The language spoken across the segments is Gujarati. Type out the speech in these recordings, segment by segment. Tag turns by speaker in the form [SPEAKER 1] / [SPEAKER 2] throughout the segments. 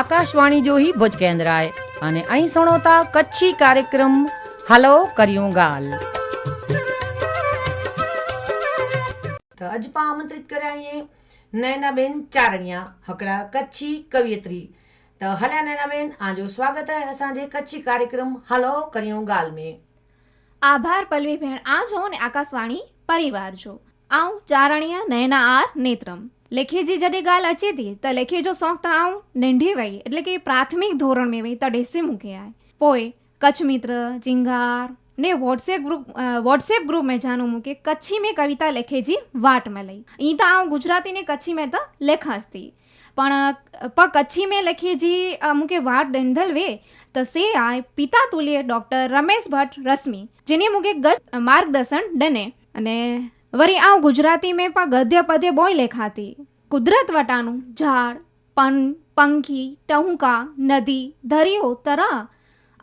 [SPEAKER 1] આકાશવાણી જોહી ભુજ કેન્દ્રાએ અને અહીં સણોતા કચ્છી કાર્યક્રમ હલો કર્યું ગાલ તો અજપા આમંત્રિત કર્યા અહીં નૈનાબેન ચારણિયા हकड़ा कच्छी कवियत्री त हलिया नैनाबेन आजो स्वागत है असांजे कच्छी कार्यक्रम हलो करियूं गाल में
[SPEAKER 2] આભાર પલ્લવી ભેણ આ જો ને આકાશવાણી પરિવાર જો આઉં ચારણ્ય નયના આર નેત્રમ. લેખી જી જડે ગાલ અચેતી, ત લેખી જો સોંગ આઉં નેંઢી વઈ એટલે કે પ્રાથમિક ધોરણ મેં વઈ તડેસી મૂક્યા પોએ કચ્છ મિત્ર ચિંગાર, ને વોટ્સએપ ગ્રુપ વોટ્સએપ ગ્રુપ મેં જાણું મૂકે, કચ્છી મેં કવિતા લેખે જી વાટ મેં લઈ. ઈ તો આઉં ગુજરાતી ને કચ્છી મેં તો લેખાજતી. પણ, પ કચ્છી મેં લખીએ જી અમુકે વાટ ડેંધલ વે, તો સે આય પિતા તુલ્ય ડોક્ટર રમેશ ભટ્ટ રશ્મિ જેને મુકે ગત માર્ગદર્શન ડને. અને વરી આવ ગુજરાતી મેં પણ ગદ્ય પદ્ય બોય લેખાતી. કુદરત વટાનું ઝાડ, પન, પંખી, ટહુકા, નદી ધરીઓ તરા,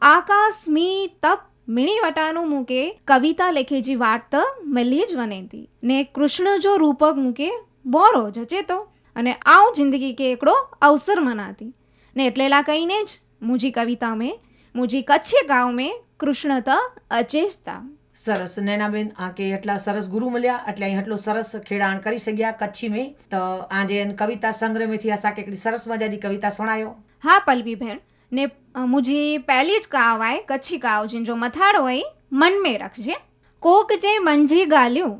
[SPEAKER 2] આકાશ, મી, તપ, મીણી વટાનું મૂકે, કવિતા લેખે જી વાર્ત મલ્લી જ વનેતી. ને કૃષ્ણ જો રૂપક મૂકે, બોરો જચે તો અને આવ જિંદગી કે એકડો અવસર મનાતી. ને એટલેલા કહીને જ મુજી કવિતા મેં, મુજી કચ્છે ગાંવ મેં કૃષ્ણ ત અચેજતા.
[SPEAKER 1] સરસ. નૈનાબેન, આ કે એટલા સરસ ગુરુ મળ્યા, એટલે અહીં એટલું સરસ ખેડાણ કરી શક્યા કચ્છી મેં. તો આજે કવિતા સંગ્રહ મેથી આશા કે સરસ મજાની કવિતા સુણાયો.
[SPEAKER 2] હા, પલ્લવી ભેણ ને મુજી પહેલી જ કાવ આય, કચ્છી કાવ છે જો મથાળો હોય મન મેં રાખજે. કોક જે મંજી ગાલ્યું,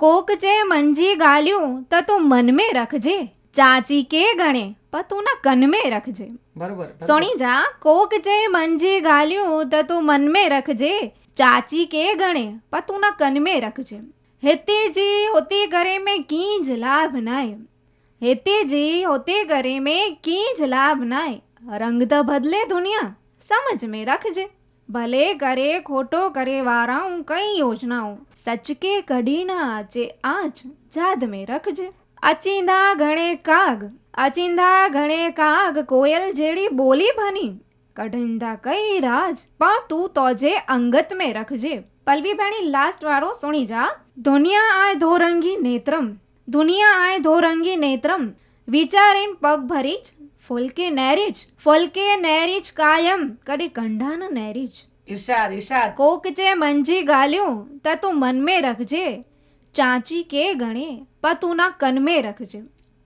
[SPEAKER 2] કોક જે મંજી ગાલ્યું, તો તું મન મેં રાખજે. ચાચી કે ગણે? પણ તું ના કનમે રખજે.
[SPEAKER 1] બરોબર
[SPEAKER 2] સોણી જા કોક જે મંજી ગાલ્યું તો તું મનમે રખજે. ચાચી કે ગણે? પણ તું ના કનમે રખજે. હેતે જે હોતે ઘરે મેં કીજ લાભ નાય. હેતે જે હોતે ઘરે મેં કીજ લાભ નાય. રંગ તો બદલે દુનિયા સમજ મેં રખજે. ભલે કરે ખોટો કરે વારાઉં કઈ યોજનાઓ સચકે કઢી ના આચે આજ જાદ મેં રખજે. અચિંધા ઘણે કાગ અચિંધા ઘણે કાગ કોયલ જેડી બોલી ભની. કઢિંધા કઈ રાજ પણ તું તો જે અંગત મેં રખજે. પલ્લવી બેણી લાસ્ટ વાળો સુણી જા. ધુનિયા આય ધોરંગી નેત્રમ દુનિયા આય ધોરંગી નેત્રમ. વિચારીન પગ ભરીજ ફોલકે નેરીજ ફોલકે નેરીજ કાયમ. કડી કંઢાન નેરીજ
[SPEAKER 1] ઈર્ષાદ ઈર્ષાદ
[SPEAKER 2] કોક જે મંજી ગાલ્યું તા તું મન મેં રખજે. ચાંચી કે ગણે પતુના કનમે રખજે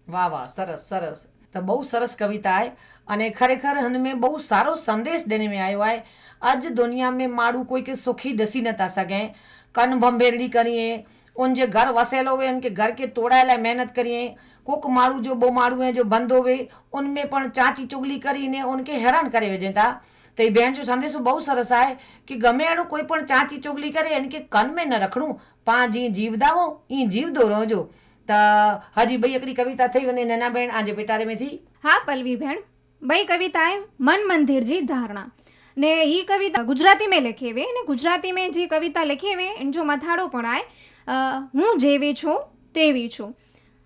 [SPEAKER 1] વાહ વાહ સરસ સરસ તો બહુ સરસ કવિતા આય અને ખરેખર હનમે બહુ સારો સંદેશ દેને મેં આવ્યો આય અજ દુનિયા મેં મારું કોઈ કે સુખી ડસી નતા સગે કન ભંભેરડી કરીએ उन जे घर वसेलो हुए उनखे घर खे तोड़ाए लाइ महिनत करिए कोक माण्हू जो बो माण्हू ऐं जो बंदो हुए उनमें पाण चाची चुगली करी ने उनखे हैरान करे विझनि था त हीअ भेण जो संदेशो बहु सरस आहे की गमे अहिड़ो कोई पण चाची चुगली करे हिन खे कन में न रखणो પાંચ ઈ જીવદાવો ઈ જીવદો રોજો તો હાજી ભાઈ એકડી કવિતા થઈ અને નાના બેન આજે બેટા રેમેથી
[SPEAKER 2] હા પલ્લવી બેન. ભાઈ કવિતા એ મન મંદિરજી ધારણા. ને એ કવિતા ગુજરાતી મેં લખી હવે ને ગુજરાતી મેં જે કવિતા લખી હવે એનો જો મથાળો પણ આય હું જેવી છું તેવી છું.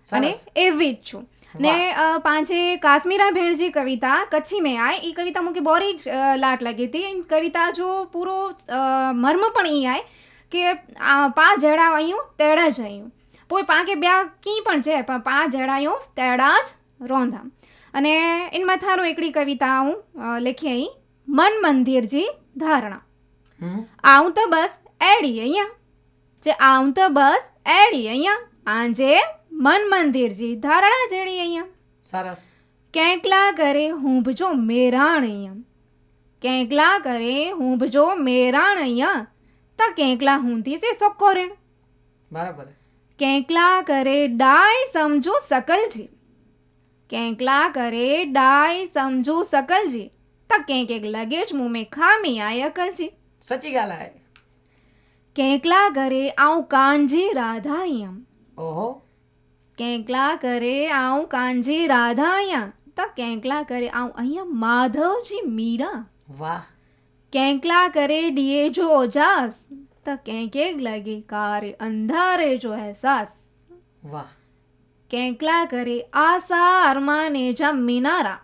[SPEAKER 2] અને એવી જ છું. ને પાંચે કાશ્મીરા ભેણજી કવિતા કચ્છી મેં આય. એ કવિતા મૂકી બોરી જ લાટ લાગી હતી. કવિતા જો પૂરો મર્મ પણ ઈ આય. કે પા જડા આયું તેડા જ આયું પોઈ પા કે બ્યા કી પણ છે પણ પા જડાયું તેડા જ રોંધા અને એનમાં થારું એકડી કવિતા હું લખી અહીં મન મંદિરજી ધારણા. આવું તો બસ એડી અહીંયા. જે આવું તો બસ એડી અહીંયા. આંજે મન મંદિરજી ધારણા જેડી અહીંયા.
[SPEAKER 1] સરસ.
[SPEAKER 2] કેકલા કરે હુંભજો મેરાણ અહીંયા. કેકલા કરે હુંભજો મેરાણ અહીંયા. તો કેકલા હુંથી સે સોકો રેણ
[SPEAKER 1] બરાબર
[SPEAKER 2] કેકલા કરે ડાય સમજો સકલજી કેકલા કરે ડાય સમજો સકલજી તો કેક એક લગેજ મું મે ખામી આય અકલજી.
[SPEAKER 1] સચી ગાલ આય
[SPEAKER 2] કેકલા કરે આઉં કાંજી રાધાયમ.
[SPEAKER 1] ઓહો.
[SPEAKER 2] કેકલા કરે આઉં કાંજી રાધાયા તો કેકલા કરે આઉં અહીંયા માધવજી મીરા.
[SPEAKER 1] વાહ.
[SPEAKER 2] કેંકલા કરે ડીએ જો ઓજાસ તો કેંક લગે કારે અંધારે જો અહેસાસ.
[SPEAKER 1] વાહ.
[SPEAKER 2] કેંકલા કરે આશા અરમાને જા મિનારા.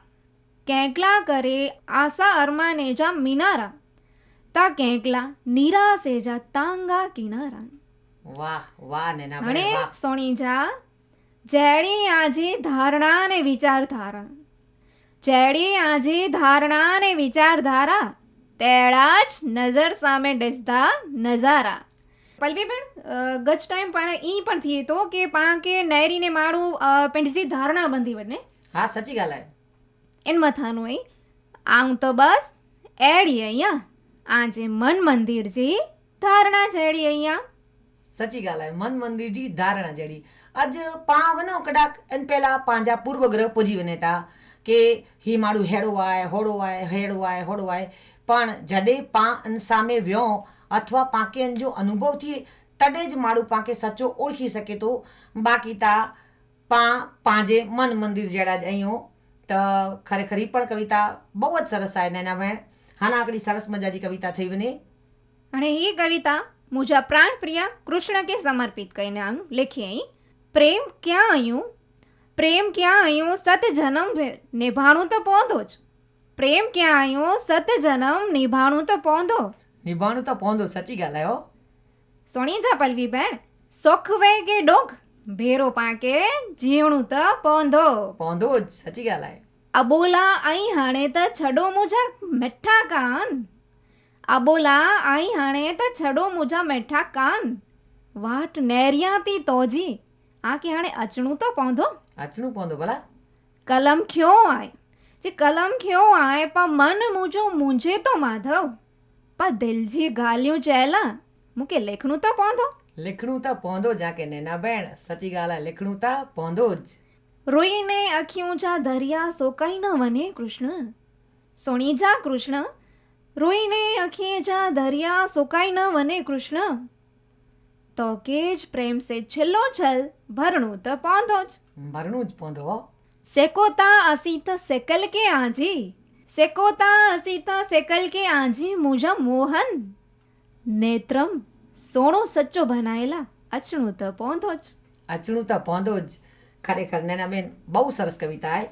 [SPEAKER 2] કેંકલા કરે આશા અરમાને જા મિનારા. તા કેંકલા નિરાશે જા તાંગા કિનારા.
[SPEAKER 1] વાહ વાહ નેના
[SPEAKER 2] અને સોણી જા જેડી આજે ધારણા ને વિચારધારા. જેડી આજે ધારણા ને વિચારધારા તેડા જ નજર સામે ડસતા નજારા. પલ્લવીબેન ગજ ટાઈમ પણ ઈ પણ થઈએ તો કે પાંકે નૈરીને માળું પિંડજી ધારણા બંધી બને.
[SPEAKER 1] હા સચી ગાલાય
[SPEAKER 2] એન મથાનું ઈ. આવું તો બસ એડી અહીંયા. આજે મન મંદિરજી ધારણા જેડી અહીંયા.
[SPEAKER 1] સચી ગાલાય મન મંદિરજી ધારણા જેડી. આજ પાવનો કડાક એન પહેલા પાંજા પૂર્વ ગ્રહ પૂજી વનેતા કે હી માળું હેડવાય હોડવાય હેડવાય હોડવાય. પણ જડે પા અન સામે વ્યો અથવા પાંકે અંજો અનુભવથી તડે જ માળું પાંકે સચ્ચો ઓળખી શકે તો બાકી તા પા પાંજે મન મંદિર જેડા જ અહીંયો તો ખરેખર પણ કવિતા બહુ જ સરસ આવે ને એના વેણ હાના આકડી સરસ મજાજી કવિતા થઈ વને
[SPEAKER 2] અને એ કવિતા મુજા પ્રાણ પ્રિયા કૃષ્ણ કે સમર્પિત કહીને આમ લખી અહીં પ્રેમ ક્યાં આવ્યું પ્રેમ ક્યાં આવ્યું સત જન્મ નિભાણું તો પહોંચો જ. પ્રેમ ક્યાં આયું સત જન્મ નિભાણું તો પહોંધો
[SPEAKER 1] નિભાણું તો પહોંધો સાચી ॻाल्हि आहे હો
[SPEAKER 2] સોણી જા પલવી બેન સોખ વે કે ડોક ભેરો પાકે જીવણું તો પહોંધો
[SPEAKER 1] પહોંધો જ સાચી ॻाल्हि आहे
[SPEAKER 2] અબોલા અહીં હાણે તો છડો મુજા મેઠા કાન અબોલા અહીં હાણે તો છડો મુજા મેઠા કાન વાટ નેરિયાતી તોજી આ કે હાણે અચણું તો પહોંધો
[SPEAKER 1] અચણું પહોંધો ભલા
[SPEAKER 2] કલમ ખ્યો આય જે કલમ ક્યો આए પા મન મુજો મુંજે તો માધવ. પા દિલજી ગાલ્યું ચેલા મુકે લેખણું તો પોંધો.
[SPEAKER 1] લેખણું તો પોંધો જાકે નેના બેણ સચી ગાલા લેખણું તો પોંધો જ.
[SPEAKER 2] રોઈને અખિયું જા દરિયા સોકાઈ ન વને કૃષ્ણ. સોણી જા કૃષ્ણ રોઈને અખી જા દરિયા સોકાઈ ન વને કૃષ્ણ. તો કે જ પ્રેમ સે છેલ્લો છલ ભરણું તો પોંધો જ.
[SPEAKER 1] ભરણું જ પોંધો
[SPEAKER 2] સેકોતા અસીત સેકલ કે આજી સેકોતા અસીત સેકલ કે આજી મુજા મોહન નેત્રમ સોણો સચ્ચો ભનાયેલા અચણું તો પોંધો જ
[SPEAKER 1] અચણું તો પોંધો જ ખરેખર નેનાબેન બહુ સરસ કવિતા આય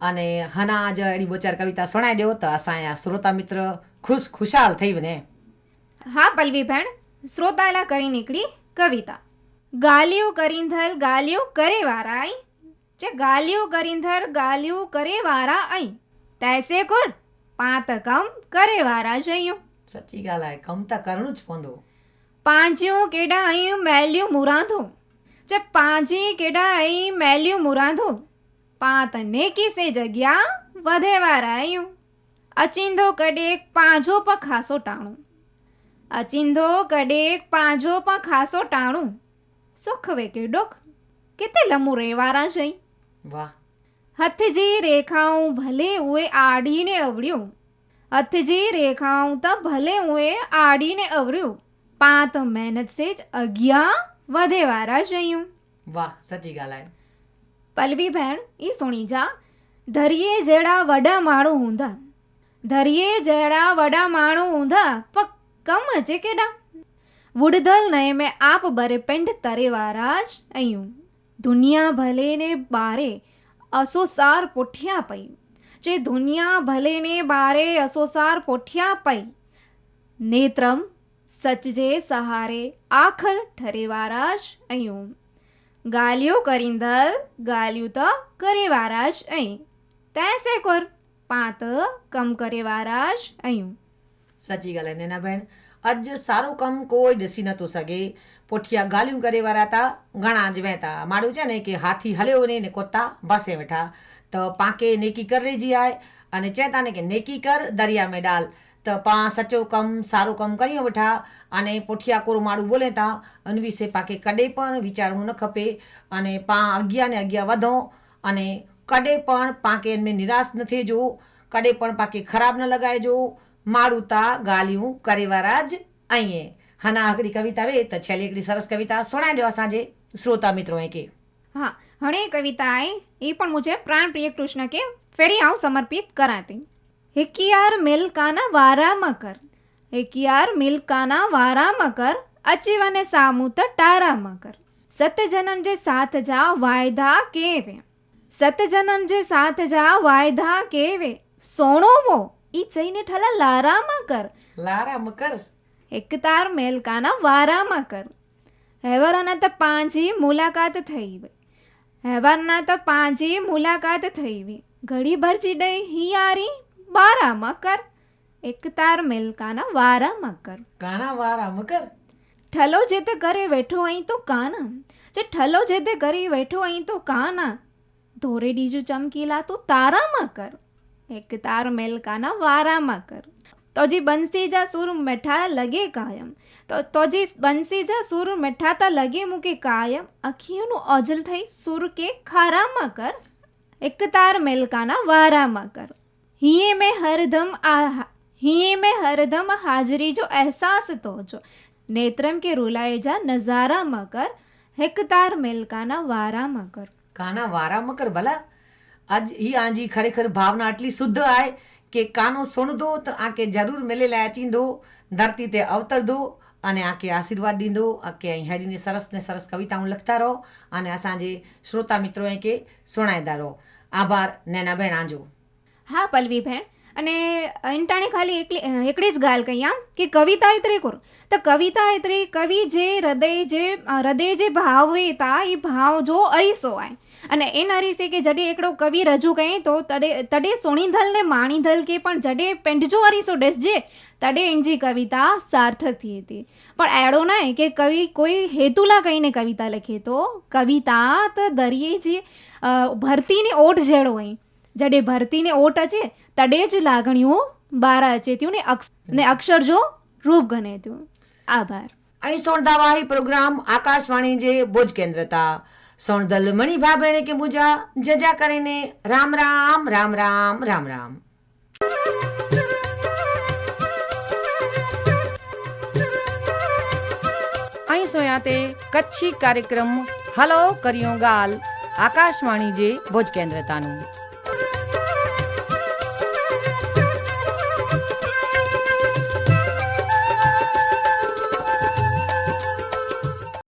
[SPEAKER 1] અને હના જ એની બોચાર કવિતા સણાઈ દેવો તો અસાયા શ્રોતા મિત્ર ખુશ ખુશાલ થઈ ને
[SPEAKER 2] હા પલ્લવી ભેણ શ્રોતાલા કરી નીકળી કવિતા ગાલિયો કરીંધલ ગાલિયો કરે વારાય જે ગાલ્યું ગરિંધર ગાલ્યું કરે વારા અહીં. તૈસે કુર પાંત કમ કરે વારા જઈયું.
[SPEAKER 1] સચ્ચી ગાલ આય કમ તા કરણું જ પોંદો
[SPEAKER 2] પાંજ્યું કેડા અહીં મેલ્યું મુરાંધું. જે પાંજી કેડા અહીં મેલ્યું મુરાંધું. પાંત ને કિસે જગ્યા વધે વારા આયું અચિંધો કડેક પાંજો પર ખાસો ટાણું. અચિંધો કડેક પાંજો પર ખાસો ટાણું. સુખ વેકે ડોક કેતે લમુ રેવારા જઈ.
[SPEAKER 1] વાહ.
[SPEAKER 2] હથજી રેખાઉં ભલે ઉએ આડીને અવળ્યું. હથજી રેખાઉં તો ભલે ઉએ આડીને અવળ્યું. પાંત મહેનત સે જ અગિયા વધે વારા જયું.
[SPEAKER 1] વાહ સચી ગાલાય
[SPEAKER 2] પલવી બહેન ઈ સુણી જા. ધરીએ જેડા વડા માણું ઊંધા. ધરીએ જેડા વડા માણું ઊંધા પક કમ હજે કેડા. વુડધલ નય મેં આપ બરે પેંડ તરે વારા જ અયું. દુનિયા ભલે ને બારે અસોસાર પોઠિયા પૈ જે દુનિયા ભલે ને બારે અસોસાર પોઠિયા પૈ નેત્રમ સચજે સહારે આખર ઠરેવારાશ અયું. ગાલ્યો કરીંદર ગાલ્યું તો કરેવારાશ અહીં તેસે કોર પાંત કમ કરેવારાશ અયું.
[SPEAKER 1] સાચી ગાલે નેના બેન આજ સારું કામ કોઈ ડસી નતું સગે. પોઠિયા ગાલ્યું કરે વરાતા ઘણા જ વહેતા. માડું છે ને કે હાથી હલ્યો ને ને કોતા ભસે બેઠા. તો પાંકે નેકી કર રેજી આય. અને ચેતા ને કે નેકી કર દરિયા મેં ડાલ. તો પા સચો કમ સારું કમ કર્યો બેઠા. અને પોઠિયા કોરું માળું બોલે તા. અન વિશે પાકે કડે પણ વિચારવું ન ખપે. અને પા અગિયાર ને અગિયાર વધો. અને કડે પણ પાકે એમને નિરાશ નથી જો. કડે પણ પાકે ખરાબ ન લગાવજો માળું તા ગાલ્યું કરેવારા જ અહીંયા હાના આકડી કવિતા આવે તો છેલ્લી એકડી સરસ કવિતા સુણાઈ દો સાંજે શ્રોતા મિત્રો એ
[SPEAKER 2] કે હા હણે કવિતા એ પણ મુજે પ્રાણ પ્રિય કૃષ્ણ કે ફેરી આવ સમર્પિત કરાતી હિકિયાર મિલકાના વારામાં કર હિકિયાર મિલકાના વારામાં કર અચીવાને સામું તો ટારામાં કર સતજનમ જે સાથ જા વાયધા કેવે સતજનમ જે સાથ જા વાયધા કેવે સોણોવો ઈ જઈને ઠલા લારામાં કર
[SPEAKER 1] લારામાં કર
[SPEAKER 2] એક તાર મેલકાના વારામાં કર. હેવરના તો પાંચી મુલાકાત થઈ ગઈ. હેવરના તો પાંચી મુલાકાત થઈ ગઈ. ઘડી ભર ચીડઈ હિયારી બારામાં કર. એક તાર મિલકાના વારા મકર
[SPEAKER 1] કાના વારામાં કર?
[SPEAKER 2] ઠલો જે તે ઘરે બેઠો અહીં તો કાના. જે ઠલો જે તે ઘરે બેઠો અહીં તો કાના. ધોરે ડીજું ચમકીલા તું તારામાં કર. એક તાર મેલકાના વારામાં કર. તો જી બંસી જા સુર મેઠા લગે કાયમ તો તો જી બંસી જા સુર મેઠાતા લગે મૂકે કાયમ અખિયોનું અજલ થઈ સુર કે ખારામાં કર એક તાર મેલકાના વારામાં કર હિયે મેં હરદમ આ હિયે મેં હરદમ હાજરી જો અહેસાસ તો જો નેત્રમ કે રૂલાય જા નઝારામાં કર હિક તાર મેલકાના વારામાં કર
[SPEAKER 1] કાના વારા મકર ભલા આજ ઈ આજી ખરેખર ભાવના આટલી શુદ્ધ આય કે કાનો સોણદೋ તો ಆಕೆ જરૂર મેલેલા ચીંદો, ધરતી તે અવતર દો અને આંખે આશીર્વાદ ॾींदो આંખે અહીં હેડીને સરસ ને સરસ કવિતાઓ લખતા રહો અને અસાંજે શ્રોતા મિત્રો કે સુણાઈંદા રહો. આભાર નેના બેન આજો.
[SPEAKER 2] હા પલ્લવી બેન અને એન્ટાણે ખાલી એકલી એકડી જ ગાલ કહી આમ કે કવિતા એતરે કરો. તો કવિતા એતરે કવિ જે હૃદય જે હૃદય જે ભાવ વેતા એ ભાવ જો અરીસો આય. અને એન અરીસે કે જડે એકડો કવિ રજૂ કહે તો તડે તડે સોણીધલ ને માણીધલ કે પણ જડે પેંડજો અરીસો ડસજે, તડે એનજી કવિતા સાર્થક થઈ હતી. પણ એડો ના કે કવિ કોઈ હેતુલા કહીને કવિતા લખે, તો કવિતા તો દરિયે જે ભરતીની ઓટ જેડો હોય. જડે ભરતીને ઓટ અચે, તડે જ લાગણીઓ બારા અચે ત્યું ને અક્ષ, ને અક્ષર જો રૂપ ગણે ત્યું. આભાર.
[SPEAKER 1] અહીં સોણદાવા ही પ્રોગ્રામ આકાશવાણી જે ભુજ કેન્દ્ર તા. સોણદલ મણિભા બેણે કે મુજા જજા કરીને રામ રામ રામ રામ રામ રામ. અહીં સોયા તે કચ્છી કાર્યક્રમ હલો કર્યો ગાલ. આકાશવાણી જે ભોજ કેન્દ્ર તાનું